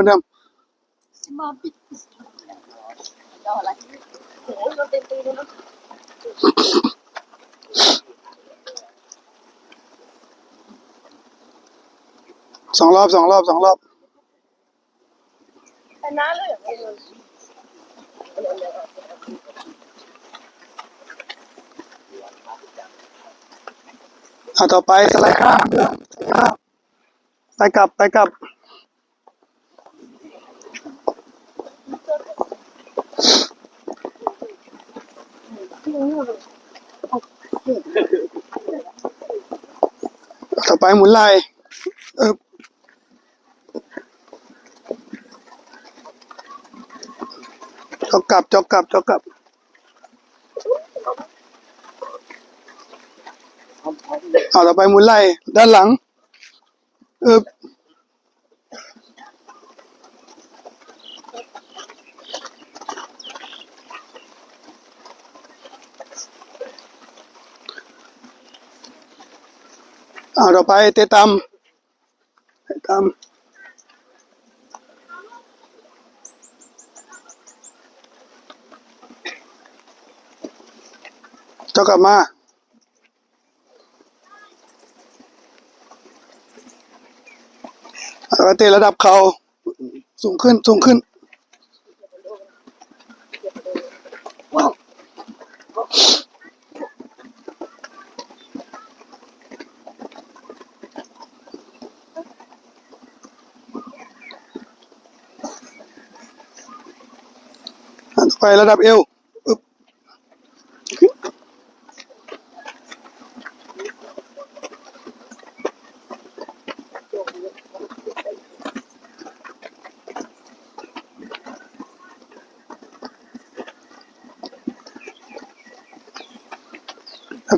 มือนเดิมาปิดรออะไรโอ้ยเต็มตีเลยนะสองรอบสองรอบสองรอบชนะเลยเหรอไม่เลยอ่าต่อไปสไลด์ข้ามสไลด์ข้ามไปกลับไปกลับ ต่อไปหมุนไหล่เออจกกลับจอกกลับจอกกลับเอาต่อไปหมุนไหล่ด้านหลังเออ เอาต่อไปเตะตำเตะตำเจ้ากลับมาเอาเตะระดับเขาสูงขึ้นสูงขึ้น ไประดับเอว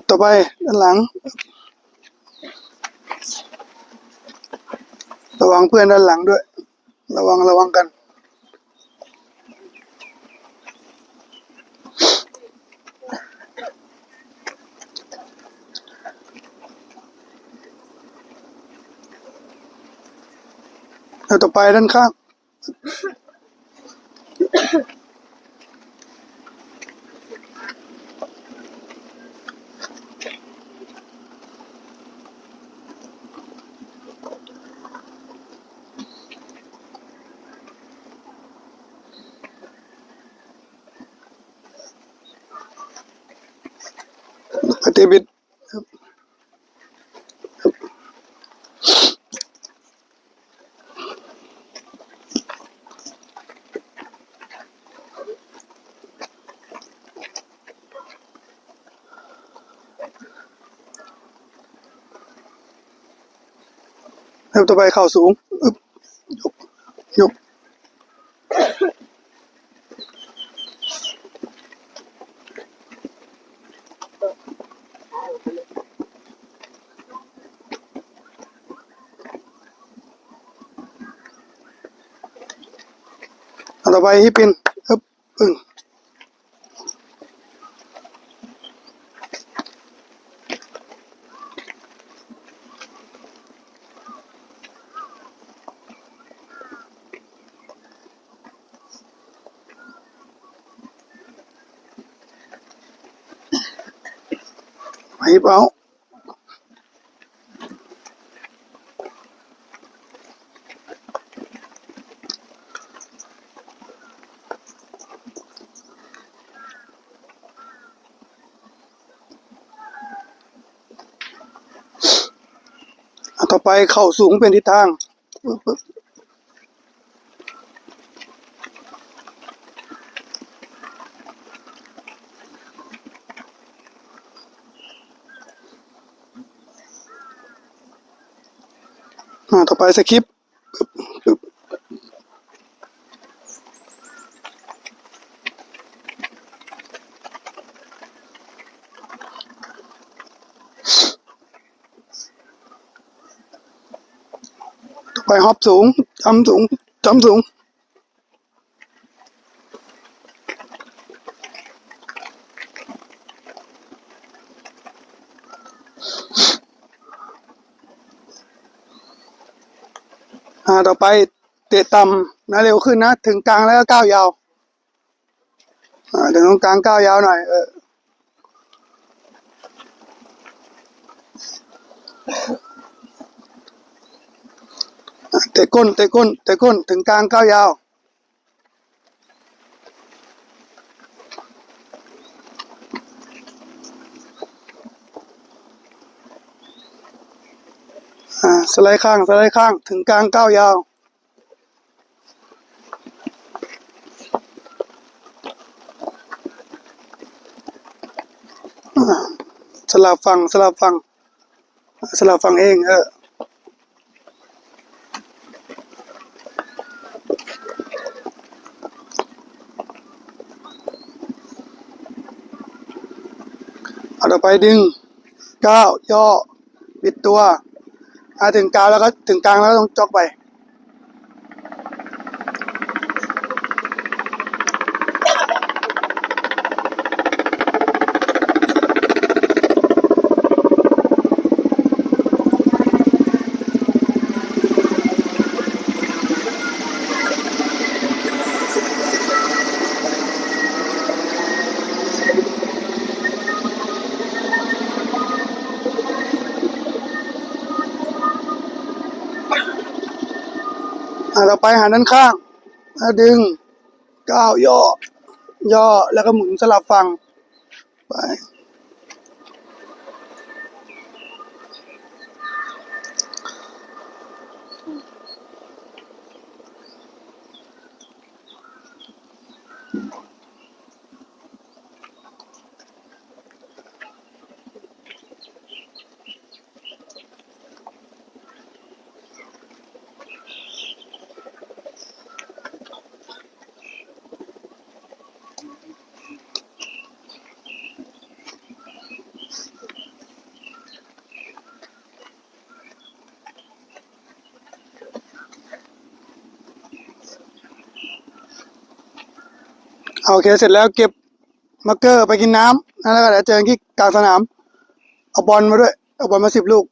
ต่อไปด้านหลัง ระวังเพื่อนด้านหลังด้วย ระวังระวังกัน แล้วต่อไปด้านข้าง ปฏิบิด แล้วต่อไปเข่าสูงอึบยกยกเอต่อไปฮิปปินอึบปึ้ง ฮิปเอาเอาต่อไปเข่าสูงเป็นทิศทางปึ๊บปึ๊บอ่า ต่อไปสคริปต่อไปฮอปสูงจำสูงจำสูง อ่าต่อไปเตะต่ำนะเร็วขึ้นนะถึงกลางแล้วก็ก้าวยาวอ่าถึงตรงกลางก้าวยาวหน่อยเออเตะก้นเตะก้นเตะก้นถึงกลางก้าวยาว สไลด์ข้าง สไลด์ข้าง ถึงกลางก้าวยาว สลับฝั่งสลับฝั่งสลับฝั่งเอง เออเอาต่อไปดึงก้าวย่อ บิดตัว ถึงกลางแล้วก็ถึงกลางแล้วก็ต้องจ็อกไป ต่อไปหาด้านข้างดึงก้าวย่อ ย่อแล้วก็หมุนสลับฝั่งไป โอเคเสร็จแล้วเก็บมาร์กเกอร์ไปกินน้ำนะแล้วก็เดี๋ยวเจอกันที่กลางสนาม เอาบอลมาด้วย เอาบอลมาสิบลูก